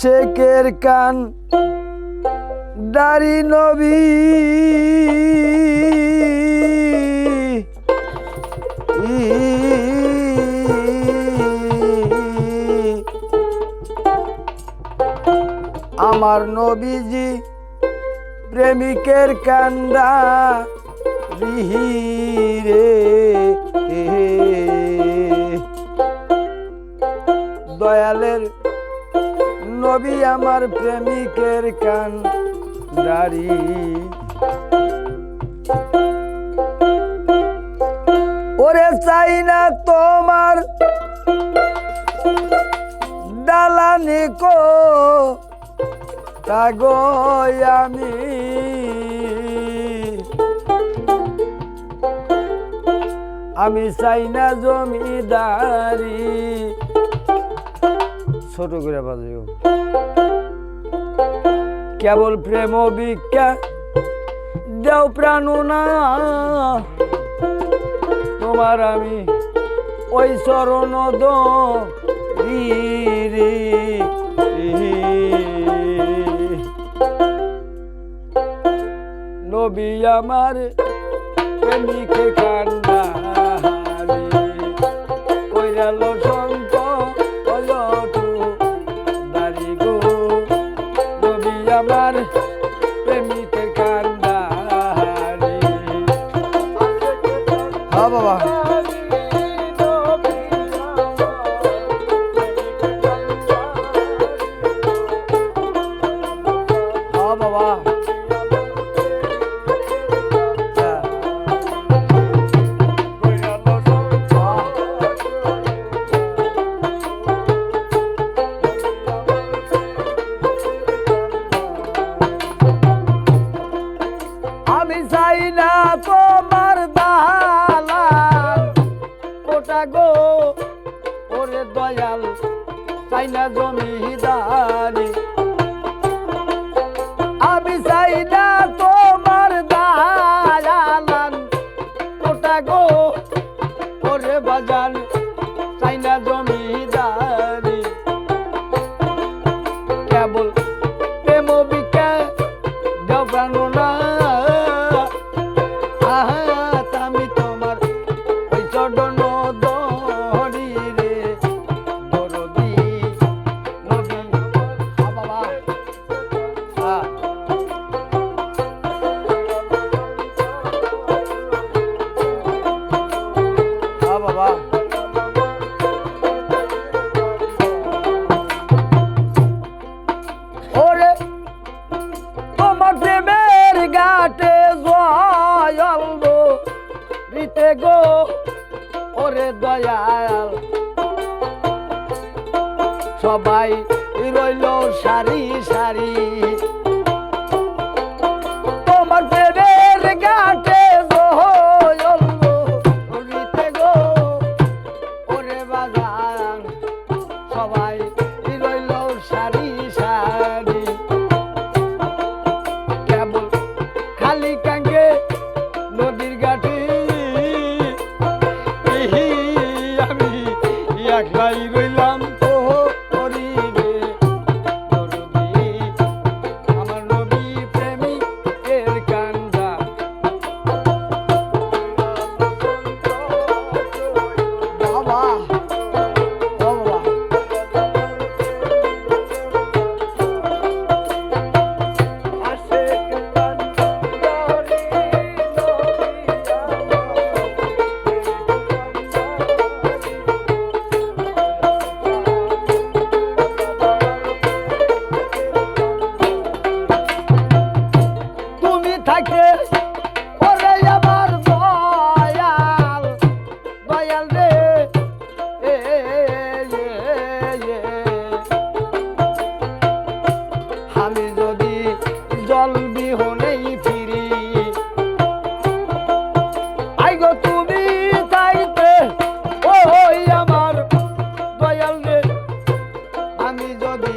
আশেকের কান দাড়ি নবী। আমার নবীজি প্রেমিকের কান্দা রে দয়ালের নবী আমার প্রেমিকের কান দাড়ি। ওরে চাই না তোমার দালানি কো তাগো আমি। আমি চাই না জমিদারি। ছোট করে বাজিও কেবল প্রেম ভিক্ষা দেও প্রাণ না তোমার আমি ওই চরণ দ রি রি রি। নবী আমার প্রেমিকে বাবা। আমি চাই না তোমার দালাল কোটা গো ওরে দয়াল চাই না ওরে প্রেমের গাটে জয়াল গো, রীতে গো, ওরে দয়াল। সবাই রইল সারি সারি। তোমার প্রেমের গাটে জয়াল গো, রীতে গো, ওরে বাজান। সবাই Jaguariru দল বিহনেই ফিরি। আই আইগো তুমি চাইতে ওই আমার দয়াল আমি যদি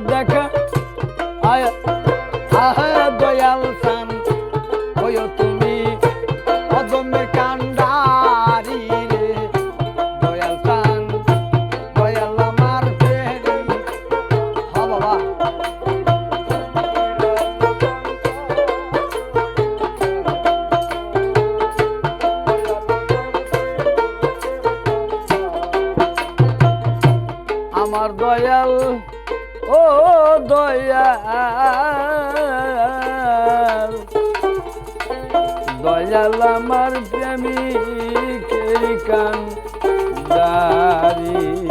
দেখা। আয় আহ দয়াল সান দয়াল আমার প্রেমিকের কান দারি